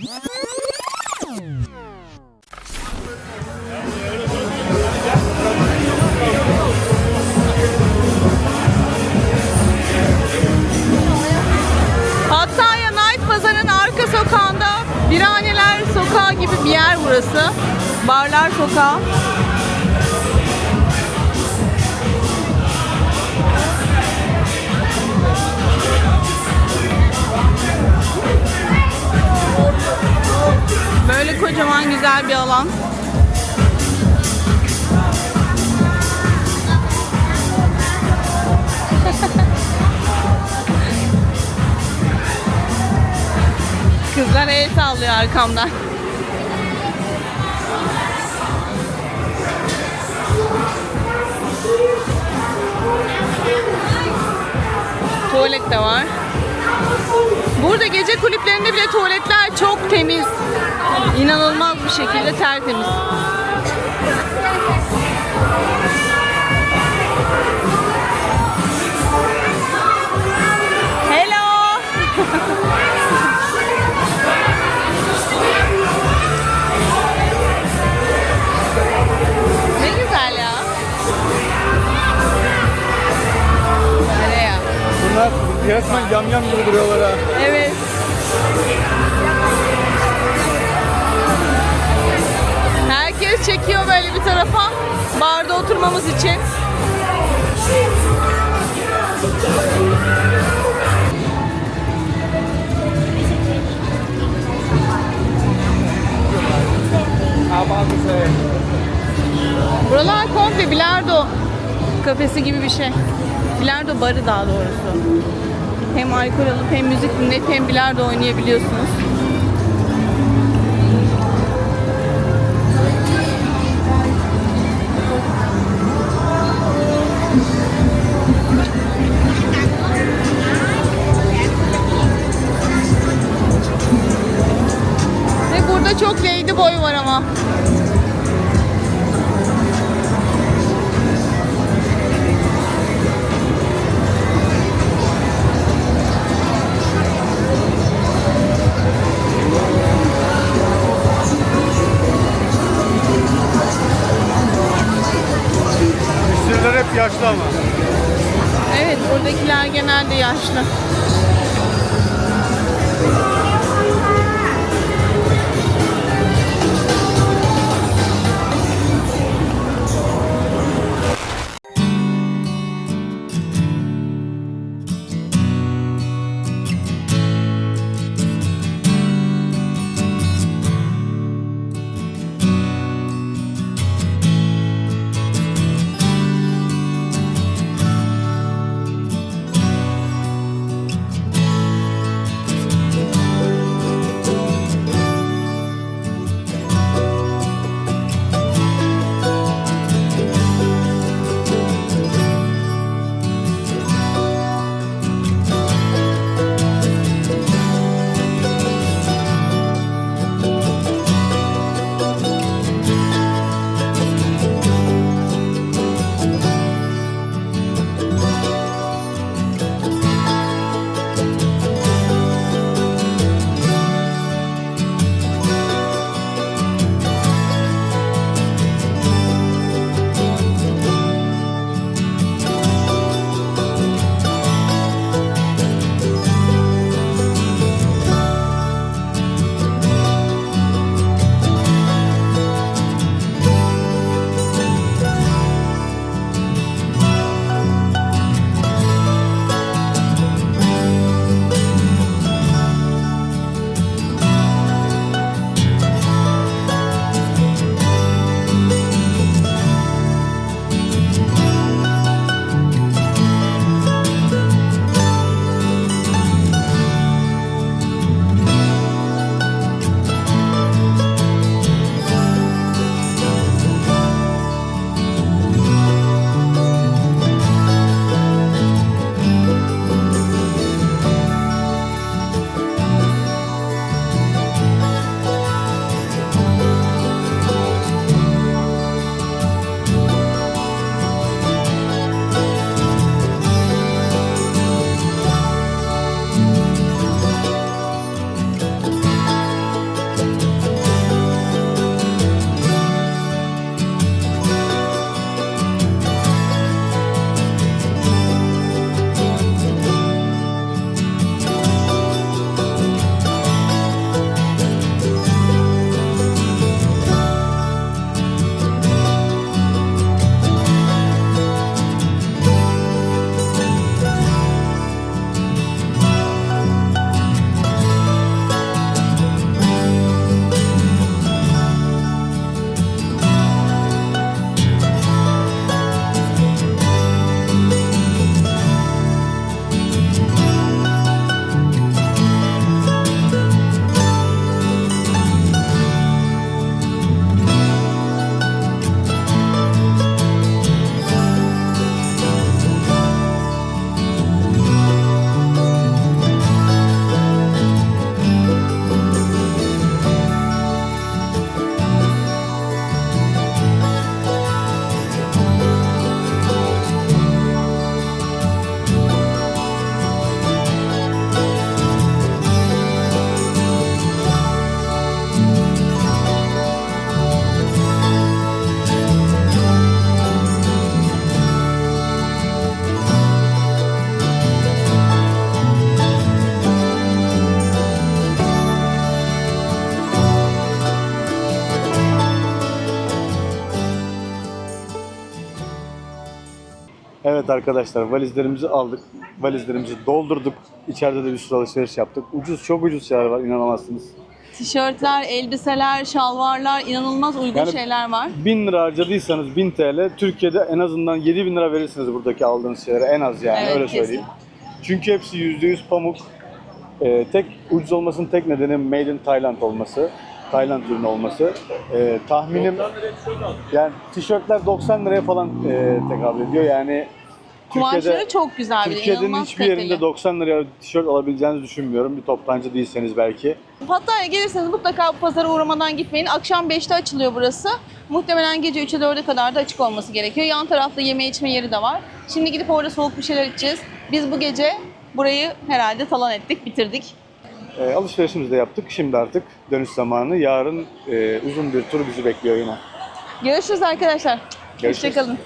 Hattaya Night Pazar'ın arka sokağında Biraneler Sokağı gibi bir yer burası. Barlar Sokağı. Güzel bir alan. Kızlar el sallıyor arkamdan. Tuvalet de var. Burada gece kulüplerinde bile tuvaletler çok temiz. İnanılmaz bir şekilde tertemiz. Hello. Ne güzel ya. Nereye? Bunlar resmen yamyam gibi duruyorlar ha. Evet. Çekiyor böyle bir tarafa. Barda oturmamız için. Buralar komple bilardo kafesi gibi bir şey. Bilardo barı daha doğrusu. Hem alkol alıp hem müzik dinleyip hem bilardo oynayabiliyorsunuz. Boy var ama. Müşteriler hep yaşlı ama. Evet buradakiler genelde yaşlı. Evet arkadaşlar valizlerimizi aldık. Valizlerimizi doldurduk. İçeride de bir sürü alışveriş yaptık. Ucuz çok ucuz şeyler var inanamazsınız. Tişörtler, elbiseler, şalvarlar, inanılmaz uygun Yani- şeyler var. 1000 lira harcadıysanız 1000 TL Türkiye'de en azından 7000 lira verirsiniz buradaki aldığınız şeylere en az yani Evet, öyle kesin. söyleyeyim. Çünkü hepsi %100 pamuk. Ee, tek ucuz olmasının tek nedeni Made in Thailand olması. Tayland ürünü olması. Ee, tahminim yani tişörtler 90 liraya falan e, tekabül ediyor. Yani Kumaşları çok güzel bir de, Türkiye'nin inanılmaz hiçbir yerinde kaliteli. 90 liraya tişört alabileceğinizi düşünmüyorum. Bir toptancı değilseniz belki. Pattaya'ya gelirseniz mutlaka bu pazara uğramadan gitmeyin. Akşam 5'te açılıyor burası. Muhtemelen gece 3'e 4'e kadar da açık olması gerekiyor. Yan tarafta yeme içme yeri de var. Şimdi gidip orada soğuk bir şeyler içeceğiz. Biz bu gece burayı herhalde talan ettik, bitirdik. E, alışverişimizi de yaptık. Şimdi artık dönüş zamanı. Yarın e, uzun bir tur bizi bekliyor yine. Görüşürüz arkadaşlar. Görüşürüz. Hoşçakalın.